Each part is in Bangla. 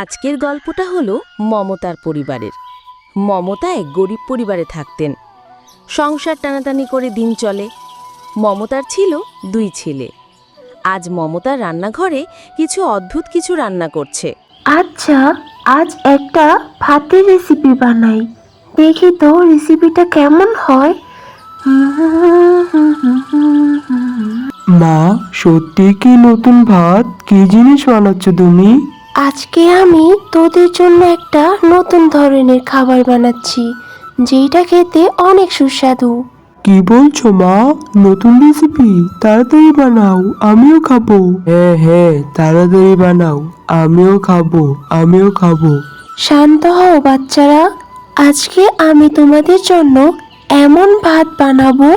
আজকের গল্পটা হলো মমতার পরিবারের। মমতা এক গরিব পরিবারে থাকতেন। সংসার টানাটানি করে দিন চলে। মমতার ছিল দুই ছেলে। আজ মমতার রান্নাঘরে কিছু অদ্ভুত কিছু রান্না করছে। আচ্ছা আজ একটা ভাতের রেসিপি বানাই। দেখি তো রেসিপিটা কেমন হয়। মা সত্যি কি নতুন ভাত? কি জিনিস বানাচ্ছ তুমি? আজকে আমি তোদের জন্য একটা নতুন ধরনের খাবার বানাচ্ছি যেটা খেতে অনেক সুস্বাদু। কি বলছো মা? নতুন রেসিপি তাড়াতাড়ি বানাও আমিও খাব। হ্যাঁ হ্যাঁ তাড়াতাড়ি বানাও আমিও খাব আমিও খাব। শান্ত হও বাচ্চারা আজকে আমি তোমাদের জন্য এমন ভাত বানাবো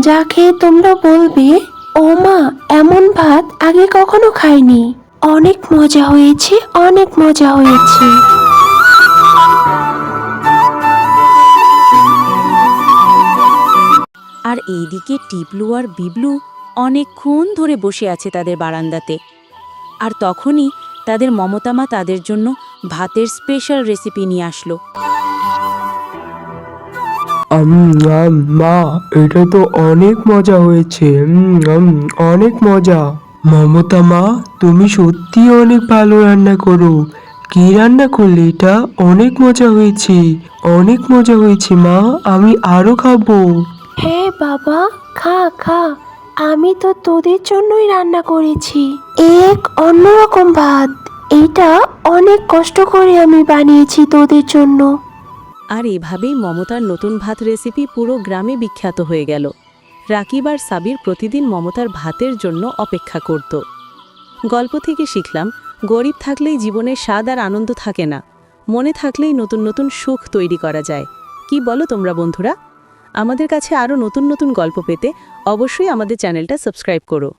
যা খেয়ে তোমরা বলবে ও মা এমন ভাত আগে কখনো খাইনি। অনেক মজা হয়েছে অনেক মজা হয়েছে। আর এইদিকে টিপলু আর বিবলু অনেকক্ষণ ধরে বসে আছে তাদের বারান্দাতে। আর তখনই তাদের মমতামা তাদের জন্য ভাতের স্পেশাল রেসিপি নিয়ে আসলো। মা এটা তো অনেক মজা হয়েছে। অনেক মজা। মমতা মা তুমি সত্যি অনেক ভালো রান্না করো। কি রান্না করলে এটা? অনেক মজা হয়েছে। অনেক মজা হয়েছে মা আমি আরও খাব। হ্যাঁ বাবা খা খা। আমি তো তোদের জন্যই রান্না করেছি। এক অন্যরকম ভাত। এটা অনেক কষ্ট করে আমি বানিয়েছি তোদের জন্য। আর এভাবেই মমতার নতুন ভাত রেসিপি পুরো গ্রামে বিখ্যাত হয়ে গেল। রাকিব আর সাবির প্রতিদিন মমতার ভাতের জন্য অপেক্ষা করত। গল্প থেকে শিখলাম, গরিব থাকলেই জীবনে স্বাদ আর আনন্দ থাকে না। মনে থাকলেই নতুন নতুন সুখ তৈরি করা যায়। কি বলো তোমরা বন্ধুরা? আমাদের কাছে আরও নতুন নতুন গল্প পেতে অবশ্যই আমাদের চ্যানেলটা সাবস্ক্রাইব করো।